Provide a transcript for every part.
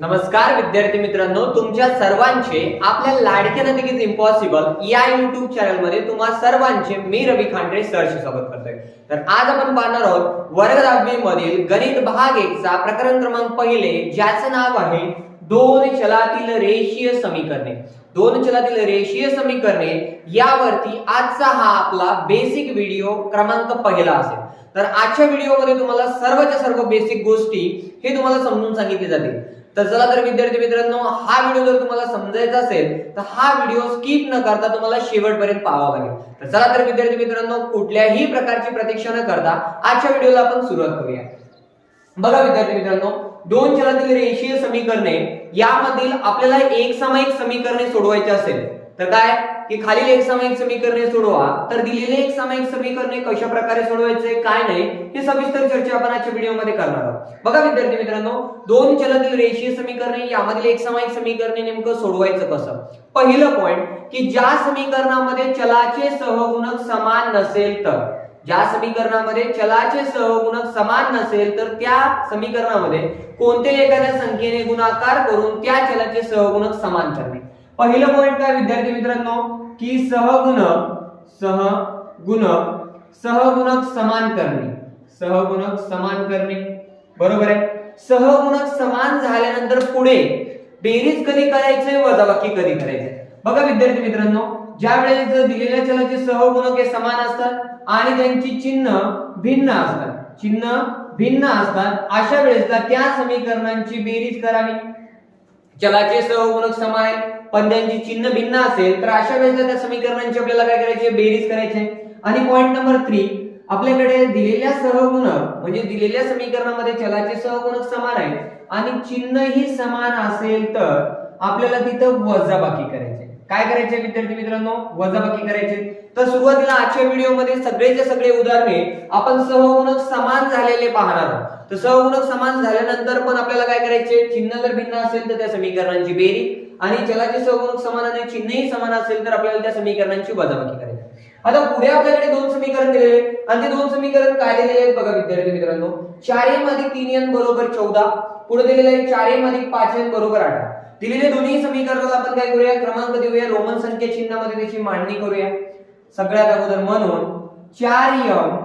नमस्कार विद्यार्थी मित्रांनो. तुमच्या सर्वांचे आपल्या लाडके नदिकीच इम्पॉसिबल या युट्यूब चॅनलमध्ये तुम्हा सर्वांचे मी रवी खांडे सरचे स्वागत करतोय. तर आज आपण पाहणार आहोत वर्ग दहावी मधील गणित भाग एक चा प्रकरण क्रमांक पहिले ज्याचं नाव आहे दोन चलातील रेषीय समीकरणे. दोन चलातील रेषीय समीकरणे यावरती आजचा हा आपला बेसिक व्हिडिओ क्रमांक पहिला असेल. तर आजच्या व्हिडिओमध्ये तुम्हाला सर्वच्या सर्व बेसिक गोष्टी हे तुम्हाला समजून सांगितले जातील. तर चला तर विद्यार्थी मित्रांनो हा व्हिडिओ जर तुम्हाला समजायचा असेल तर हा व्हिडिओ स्किप न करता तुम्हाला शेवटपर्यंत पाहावा लागेल. तर चला तर विद्यार्थी मित्रांनो कुठल्याही प्रकारची प्रतीक्षा न करता आजच्या व्हिडिओला आपण सुरुवात करूया. बघा विद्यार्थी मित्रांनो दोन चलातील रेषीय समीकरणे यामधील आपल्याला एक सामायिक समीकरणे सोडवायचे असेल तर काय? की खालील एक सामायिक समीकरणे सोडवा. तर दिलेले एक सामायिक समीकरणे कशा प्रकारे सोडवायचे काय नाही हे सविस्तर चर्चा आपण आजच्या व्हिडिओमध्ये करणार आहोत. बघा विद्यार्थी मित्रांनो दोन चलातील रेषीय समीकरणे यामधील एक सामायिक समीकरणे नेमकं सोडवायचं कसं? पहिलं पॉइंट की ज्या समीकरणामध्ये चलाचे सहगुणक समान नसेल तर ज्या समीकरणामध्ये चलाचे सहगुणक समान नसेल तर त्या समीकरणामध्ये कोणत्याही एखाद्या संख्येने गुणाकार करून त्या चलाचे सहगुणक समान करणे पहिलं पॉइंट काय विद्यार्थी मित्रांनो? की सहगुण सहगुणक सहगुणक समान करणे सहगुणक समान करणे बरोबर आहे? सहगुणक समान झाल्यानंतर पुढे बेरीज कधी करायचे? वजाबाकी कधी करायचे? बघा विद्यार्थी मित्रांनो ज्या वेळेस दिलेल्या चलाचे सहगुणक हे समान असतात आणि त्यांची चिन्ह भिन्न असतात चिन्ह भिन्न असतात अशा वेळेसला त्या समीकरणांची बेरीज करावी. चलाचे सहगुणक समान आहेत पण त्यांची चिन्ह भिन्न असेल तर अशा वेळेस त्या समीकरणांची आपल्याला काय करायची? बेरीज करायची आणि पॉइंट नंबर थ्री आपल्याकडे दिलेल्या सहगुणक म्हणजे दिलेल्या समीकरणामध्ये चलाचे सहगुणक समान आहे आणि चिन्ह ही समान असेल तर आपल्याला तिथं वजाबाकी करायचे काय करायचे विद्यार्थी मित्रांनो? वजाबाकी करायचे तर सुरुवातीला आजच्या व्हिडिओमध्ये सगळेचे सगळे उदाहरणे आपण सहगुणक समान झालेले पाहणार आहोत. तर सहगुणक समान झाल्यानंतर पण आपल्याला काय करायचे? चिन्ह जर भिन्न असेल तर त्या समीकरणांची बेरीज. आणि चलाचे सहगुणक समान आणि चिन्हही समान असेल तर आपल्याला त्या समीकरणांची वजाबाकी करायची आता पुढे आपल्याकडे दोन समीकरण दिलेले आणि ते दोन समीकरण काय दिलेले आहेत बघा विद्यार्थी मित्रांनो. चार एम अधिक तीन एन बरोबर चौदा. पुढे दिलेले आहे चार एम अधिक पाच एन बरोबर अठरा दिलेले दोन्ही समीकरणाला आपण काय करूया? क्रमांक देऊया. रोमन संख्या चिन्हामध्ये त्याची मांडणी करूया. सगळ्यात अगोदर म्हणून चार यम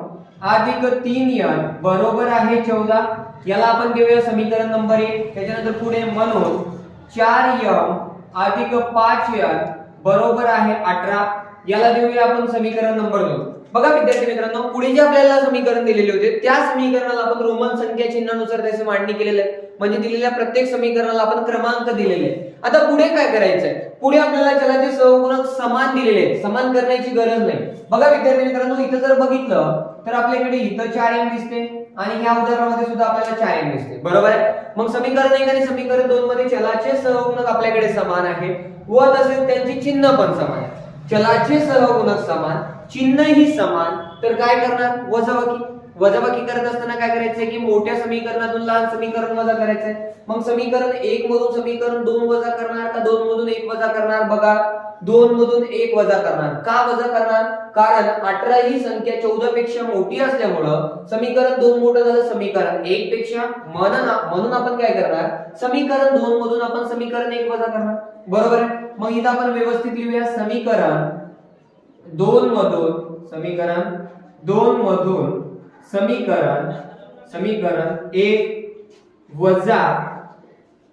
अधिक तीन यन बरोबर आहे चौदा. याला आपण देऊया समीकरण नंबर एक. त्याच्यानंतर पुढे म्हणून चार यम अधिक पाच यन बरोबर आहे अठरा. याला देऊया आपण समीकरण नंबर दोन. बघा विद्यार्थी मित्रांनो पुढे जे आपल्याला समीकरण दिलेले होते त्या समीकरणाला आपण रोमन संख्या चिन्हानुसार त्याचे मांडणी केलेली आहे म्हणजे दिलेल्या प्रत्येक समीकरणाला आपण क्रमांक दिलेले आहे आता पुढे काय करायचंय? पुढे आपल्याला चलाचे सहगुणक समान दिलेले आहेत समान करण्याची गरज नाही. बघा विद्यार्थी मित्रांनो इथं जर बघितलं तर आपल्याकडे इथं चार एम दिसते आणि ह्या उदाहरणामध्ये सुद्धा आपल्याला चार एम दिसते. बरोबर आहे? मग समीकरण एक आणि समीकरण दोन मध्ये चलाचे सहगुणक आपल्याकडे समान आहे. व तसेच त्यांची चिन्ह पण समान आहे. चलाचे सहगुणक समान चिन्ह ही समान. तर काय करणार? वजाबाकी. वजाबाकी करत असताना काय करायचंय की मोठ्या समीकरणातून लहान समीकरण वजा करायचंय. मग समीकरण एक मधून समीकरण दोन वजा करणार का दोन मधून एक वजा करणार? बघा. दोन मधून एक वजा करणार. का वजा करणार? कारण अठरा ही संख्या चौदा पेक्षा मोठी असल्यामुळं समीकरण दोन मोठं झालं समीकरण एक पेक्षा म्हणून म्हणून आपण काय करणार? समीकरण दोन मधून आपण समीकरण एक वजा करणार. बरोबर आहे? मग इथं आपण व्यवस्थित लिहूया समीकरण दोन मधून समीकरण दोन मधून समीकरण समीकरण एक वजा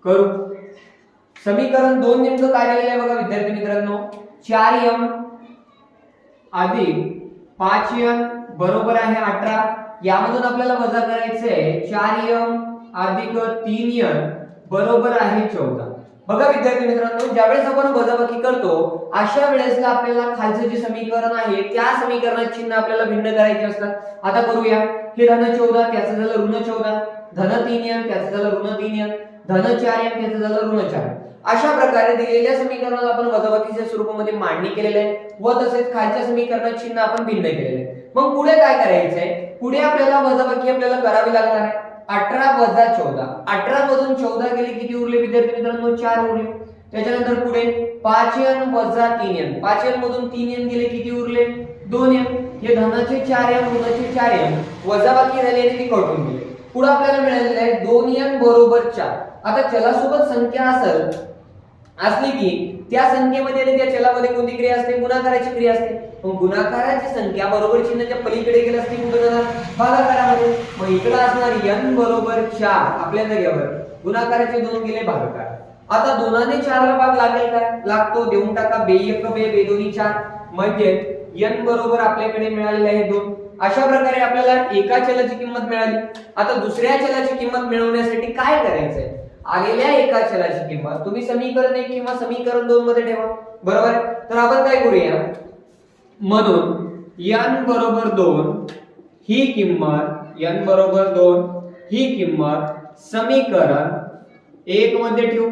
करू. समीकरण दोन नेमकं काय झालेलं आहे बघा विद्यार्थी मित्रांनो? चार एम अधिक पाच एम बरोबर आहे अठरा. यामधून आपल्याला वजा करायचंय. चार यम अधिक तीन एम बरोबर आहे चौदा. बघा विद्यार्थी मित्रांनो ज्यावेळेस आपण वजाबाकी करतो अशा वेळेसला आपल्याला खालचं जे समीकरण आहे त्या समीकरणात चिन्ह आपल्याला भिन्न करायचे असतात. आता करूया. हे धन चौदा त्याचं झालं ऋण चौदा. धन तीन यन त्याचं झालं ऋण तीन यन धन चार एम त्याचं झालं ऋण चार. अशा प्रकारे दिलेल्या समीकरणाला आपण वजाबाकीच्या स्वरूपामध्ये मांडणी केलेली आहे व तसेच खालच्या समीकरणात चिन्ह आपण भिन्न केलेलं आहे. मग पुढे काय करायचंय? पुढे आपल्याला वजाबाकी आपल्याला करावी लागणार आहे. अठरा वजा चौदा. अठरा मधून चौदा गेले किती उरले विद्यार्थी मित्रांनो? चार उरले. त्याच्यानंतर पुढे पाच एन वजा तीन एन पाच एन मधून तीन एन गेले किती उरले? दोन एन हे धनाचे चार एन ऋणाचे चार एन वजा बाकी आणि ती कटून गेले. पुढे आपल्याला मिळालेलं आहे दोन एन बरोबर चार. आता चलासोबत संख्या असेल असली की त्या संख्येमध्ये आणि त्या चलामध्ये कोणती क्रिया असते? गुणाकाराची क्रिया असते. मग गुणाकाराची संख्या बरोबर चिन्हाच्या पलीकडे गेली असते कुठे जाणार? भागाकारामध्ये मग इकडे असणार एन बरोबर चार. आपल्या जागेवर गुणाकाराचे दोन गेले भागाकार आता दोनाने चारला भाग लागेल काय लागतो. देऊन टाका बे एक बे बे दोन्ही चार. म्हणजे एन बरोबर आपल्याकडे मिळालेले आहे दोन. अशा प्रकारे आपल्याला एका चलाची किंमत मिळाली. आता दुसऱ्या चलाची किंमत मिळवण्यासाठी काय करायचंय? आलेल्या एका चलाची किंमत. तुम्ही समीकरण एक किंवा समीकरण दोन मध्ये ठेवा. बरोबर आहे? तर आपण काय करूया? म्हणून n बरोबर दोन ही किंमत n बरोबर दोन ही किंमत समीकरण एक मध्ये ठेवू.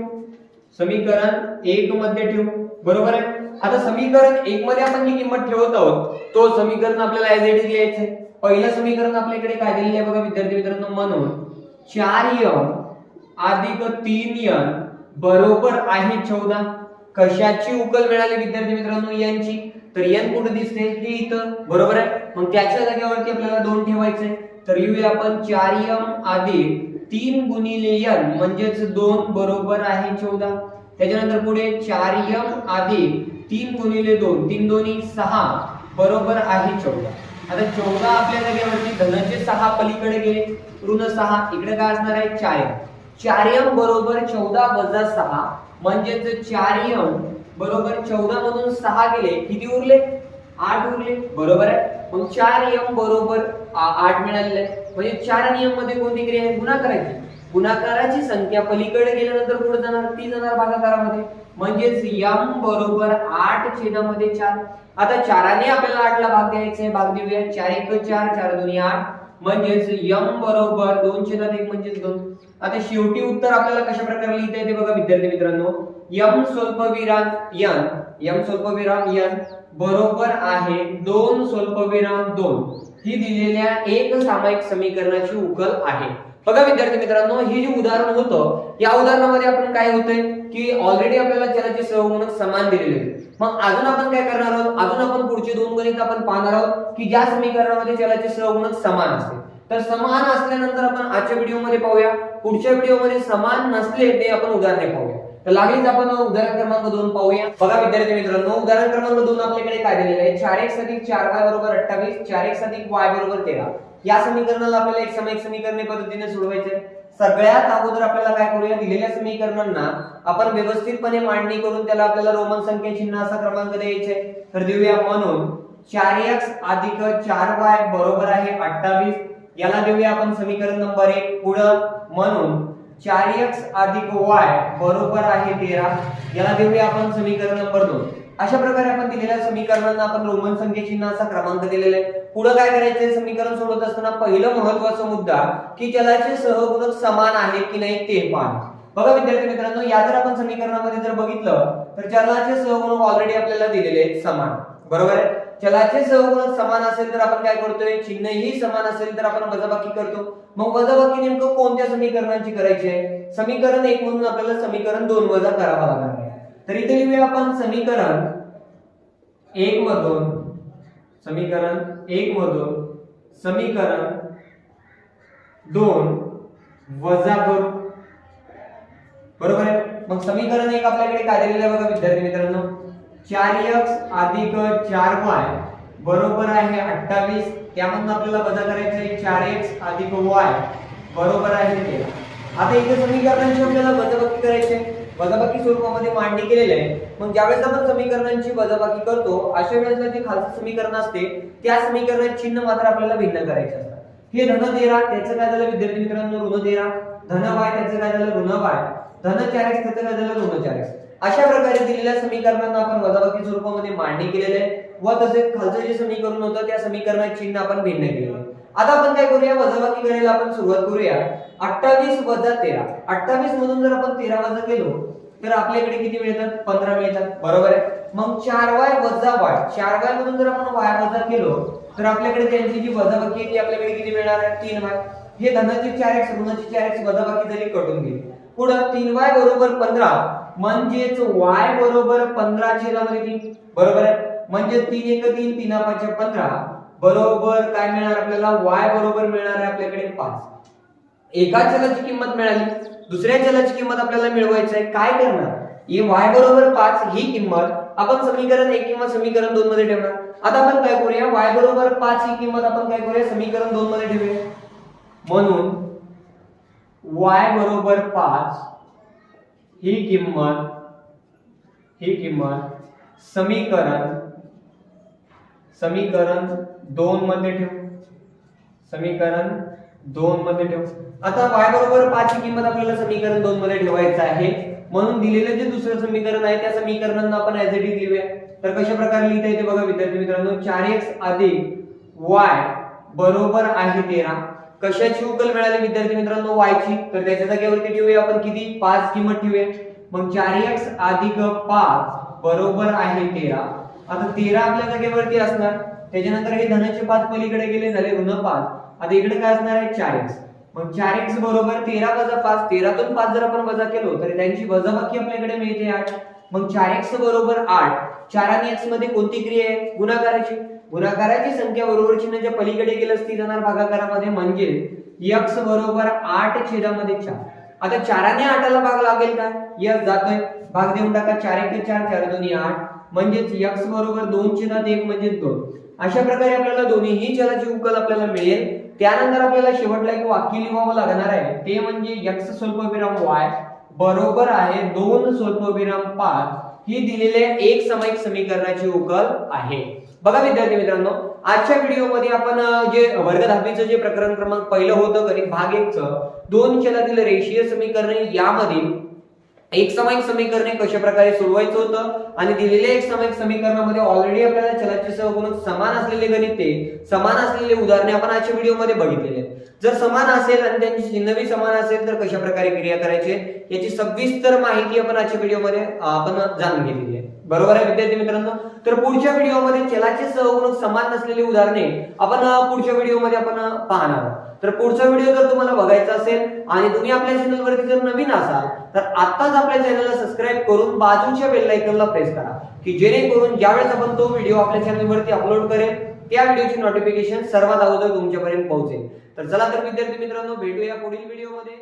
समीकरण एक मध्ये ठेवू. बरोबर आहे? आता समीकरण एक मध्ये आपण जी किंमत ठेवत आहोत तो समीकरण आपल्याला एज इट इज लिहायचंय. पहिलं समीकरण आपल्याकडे काय दिलेलं आहे बघा विद्यार्थी मित्रांनो म्हणून. चार यम अधिक तीन यन बरोबर आहे चौदा. कशाची उकल मिळाली विद्यार्थी मित्रांनो यांची? तर यन कुठे दिसते? हे इथं. बरोबर आहे? मग त्याच्या जागेवरती आपल्याला दोन ठेवायचे तर लिहूया आपण चार यम अधिक तीन गुणिले यन म्हणजेच दोन बरोबर आहे चौदा. त्याच्यानंतर पुढे चार यम अधिक तीन गुणिले दोन. तीन दोन्ही सहा बरोबर आहे चौदा. आता चौदा आपल्या जागेवरती धनचे सहा पलीकडे गेले. ऋण सहा इकडे काय असणार आहे? चार चारियम चार यम बरोबर चौदा वजा सहा म्हणजेच चार यम बरोबर चौदा मधून सहा गेले किती उरले? आठ उरले. बरोबर आहे? मग चार यम बरोबर आठ मिळालेले. आहे म्हणजे चार नियममध्ये कोणती क्रिया आहे? गुणाकाराची. गुणाकाराची संख्या पलीकडे गेल्यानंतर पुढे जाणार? ती जाणार भागाकारामध्ये. म्हणजेच यम बरोबर आठ छेदामध्ये चार. आता चाराने आपल्याला आठला भाग द्यायचा आहे. भाग देऊया. चार एक चार चार दोन्ही आठ. म्हणजेच यम बरोबर दोन छेदात एक म्हणजेच दोन. आता शेवटी उत्तर आपल्याला कशा प्रकारे लिहिता येते बघा विद्यार्थी मित्रांनो? यम स्वल्पविराम यन. यम स्वल्पविराम यन बरोबर आहे दोन स्वल्पविराम दोन. ही दिलेल्या एक सामायिक समीकरणाची उकल आहे. बघा विद्यार्थी मित्रांनो हे जे उदाहरण होतं या उदाहरणामध्ये आपण काय होतंय? की ऑलरेडी आपल्याला चलाचे सहगुणक समान दिलेले होते मग अजून आपण काय करणार आहोत? अजून आपण पुढचे दोन गणित आपण पाहणार आहोत की ज्या समीकरणामध्ये चलाचे सहगुणक समान असते. तर समान असल्यानंतर आपण आजच्या व्हिडिओमध्ये पाहूया. पुढच्या व्हिडिओमध्ये समान नसले ते आपण उदाहरणे पाहूया. तर लागलीच आपण उदाहरण क्रमांक दोन पाहूया. बघा विद्यार्थी मित्रांनो उदाहरण क्रमांक दोन आपल्याकडे काय दिलेलं आहे? चार एक अधिक चार वाय बरोबर अठ्ठावीस चार एक अधिक वाय बरोबर तेरा. या समीकरणाला आपल्याला एक समीक समीकरणे पद्धतीने सोडवायचे सगळ्यात अगोदर आपल्याला काय करूया दिलेल्या समीकरणांना आपण व्यवस्थितपणे मांडणी करून त्याला आपल्याला रोमन संख्या चिन्ह असा क्रमांक द्यायचे. तर देऊया म्हणून चार एक्स अधिक चार वाय बरोबर आहे अठ्ठावीस. याला देऊया आपण समीकरण नंबर एक पुढं. म्हणून चार एक्स अधिक वाय बरोबर आहे तेरा. याला देऊया आपण समीकरण नंबर दोन. अशा प्रकारे आपण दिलेल्या समीकरणांना आपण रोमन संख्या चिन्हाचा क्रमांक दिलेला आहे. पुढे काय करायचंय समीकरण सोडवत असताना पहिलं महत्त्वाचा मुद्दा की चलाचे सहगुणक समान आहे की नाही ते पाहणे बघा विद्यार्थी मित्रांनो या जर आपण समीकरणामध्ये जर बघितलं तर चलाचे सहगुणक ऑलरेडी आपल्याला दिलेले आहेत समान. बरोबर आहे? चलाचे सहगुणक समान असेल तर आपण काय करतोय? चिन्हही समान असेल तर आपण वजाबाकी करतो. मग वजाबाकी नेमकं कोणत्या समीकरणांची करायची आहे? समीकरण एक म्हणून आपल्याला समीकरण दोन वजा करावा लागणार आहे. तर इथे लिहूया आपण समीकरण एक मधून समीकरण एक मधून समीकरण दोन वजा करू बरोबर आहे? मग समीकरण एक आपल्याकडे काय दिलेलं आहे बघा विद्यार्थी मित्रांनो? चार एक्स अधिक चार वाय बरोबर आहे अठ्ठावीस त्यामधून आपल्याला वजा करायचं आहे. चार एक्स अधिक वाय बरोबर आहे ते. आता इथे समीकरणांची आपल्याला वजाबाकी करायची आहे. वजाबाकी स्वरूपामध्ये मांडणी केलेली आहे. मग ज्यावेळेस आपण समीकरणांची वजाबाकी करतो अशा वेळेस जे खालचं समीकरण असते त्या समीकरणात चिन्ह मात्र आपल्याला भिन्न करायचे असतात. हे धन तेरा त्याचं काय झालं विद्यार्थी मित्रांनो? ऋण तेरा धन वाय त्याचं काय झालं? ऋण वाय. धन चार एक्स त्याचं काय झालं? ऋण चार एक्स अशा प्रकारे दिलेल्या समीकरणांना आपण वजाबाकी स्वरूपामध्ये मांडणी केलेली आहे. व तसेच खालचं जे समीकरण होतं त्या समीकरणाची चिन्ह आपण भिन्न केलं. आता आपण काय करूया? वजाबाकी करायला आपण सुरुवात करूया. अठ्ठावीस वजा तेरा. अठ्ठावीस मधून जर आपण तेरा वजा केलो तर आपल्याकडे किती मिळतात? पंधरा मिळतात. बरोबर आहे? मग चार वाय वजा वाय. चार वाय मधून जर आपण वाय वजा केलो तर आपल्याकडे त्यांची जी वजाबाकी आहे ती आपल्याकडे किती मिळणार आहे? तीन वाय. हे धनाचे चार एक्स ऋणाची चार एक्स वजाबाकी झाली कटून गेली पुढं तीन वाय बरोबर पंधरा. म्हणजेच वाय बरोबर पंधरा छेदामध्ये तीन बरोबर आहे? म्हणजे तीन एक तीन तीन पाच पंधरा. बरोबर काय मिळणार आपल्याला? वाय बरोबर मिळणार आहे आपल्याकडे पाच. एका चलाची किंमत मिळाली. दुसऱ्या चलाची किंमत आपल्याला मिळवायची आहे. काय करणार? ही वाय बरोबर पाच ही किंमत आपण समीकरण एक किंवा समीकरण दोन मध्ये ठेवणार. आता आपण काय करूया? वाय बरोबर पाच ही किंमत आपण काय करूया? समीकरण दोन मध्ये ठेवूया. म्हणून वाय बरोबर पाच ही किंमत ही किंमत समीकरण समीकरण दोन मध्ये ठेवू. समीकरण दोन मध्ये ठेवू. आता y बरोबर पाच ची किंमत आपल्याला समीकरण दोन मध्ये ठेवायचं आहे. म्हणून दिलेलं जे दुसरं समीकरण आहे त्या समीकरणांना आपण ऍज इट इज लिहूया तर कशा प्रकारे लिहिता येते बघा विद्यार्थी मित्रांनो चार एक्स अधिक वाय बरोबर आहे तेरा. कशाची उकल मिळाली विद्यार्थी मित्रांनो वायची ची? तर त्याच्या जागेवरती ठेवूया आपण किती? पाच किंमत ठेवूया. मग चार एक्स अधिक पाच बरोबर आहे तेरा. आता तेरा आपल्या जागेवरती असणार. त्याच्यानंतर हे धनाचे पाच पलीकडे गेले झाले ऋण पाच. आता इकडे काय असणार आहे? चार एक्स. मग चार एक्स बरोबर तेरा वजा पाच. तेरातून पाच जर आपण वजा केलो तर त्यांची वजाबाकी आपल्याकडे मिळते आठ. मग चार एक्स बरोबर आठ. चार आणि एक्समध्ये कोणती क्रिया आहे? गुणाकाराची. गुणाकाराची संख्या बरोबर चिन्हाच्या पलीकडे गेलं असती जाणार भागाकारामध्ये म्हणजे एक्स बरोबर आठ छेदामध्ये चार. आता चाराने आठाला भाग लागेल का? यस जातोय भाग देऊन टाका. चार एक चार चार दोन्ही आठ. म्हणजेच यक्स बरोबर दोन चिन्हात एक म्हणजे दोन. अशा प्रकारे आपल्याला दोन्हीही चलाची उकल आपल्याला मिळेल. त्यानंतर आपल्याला शेवटला एक वाक्य लिहावं लागणार आहे. ते म्हणजे यक्स स्वल्पविराम वाय बरोबर आहे दोन स्वल्पविराम पाच. ही दिलेल्या एक सामायिक समीकरणाची उकल आहे. बघा विद्यार्थी मित्रांनो आजच्या व्हिडिओमध्ये आपण जे वर्ग दहावीचं जे प्रकरण क्रमांक पहिलं होतं गणित भाग एकचं दोन चलातील रेषीय समीकरणे यामधील एक सामायिक समीकरणे कशा प्रकारे सोडवायचं होतं आणि दिलेल्या एक सामायिक समीकरणामध्ये ऑलरेडी आपल्याला चलाचे सहगुणक समान असलेले गणिते समान असलेले उदाहरणे आपण आजच्या व्हिडिओमध्ये बघितलेले आहेत. जर समान असेल आणि त्यांची चिन्हवी समान असेल तर कशा प्रकारे क्रिया करायची याची सविस्तर माहिती आपण आजच्या व्हिडिओमध्ये आपण जाणून घेतलेली आहे. बरोबर आहे विद्यार्थी मित्रांनो? तर पुढच्या व्हिडिओमध्ये चलाचे सहगुणक समान नसलेली उदाहरणे आपण पुढच्या व्हिडिओमध्ये आपण पाहणार आहोत. तर पुढचा व्हिडिओ जर तुम्हाला बघायचा असेल आणि तुम्ही आपल्या चॅनलवरती जर नवीन असाल तर आत्ताच आपल्या चॅनलला सबस्क्राईब करून बाजूच्या बेल आयकॉनला प्रेस करा की जेणेकरून ज्यावेळेस आपण तो व्हिडिओ आपल्या चॅनलवरती अपलोड करेल त्या व्हिडिओची नोटिफिकेशन सर्वात अगोदर तुमच्यापर्यंत पोहोचेल. तर चला तर विद्यार्थी मित्रांनो भेटूया पुढील व्हिडिओमध्ये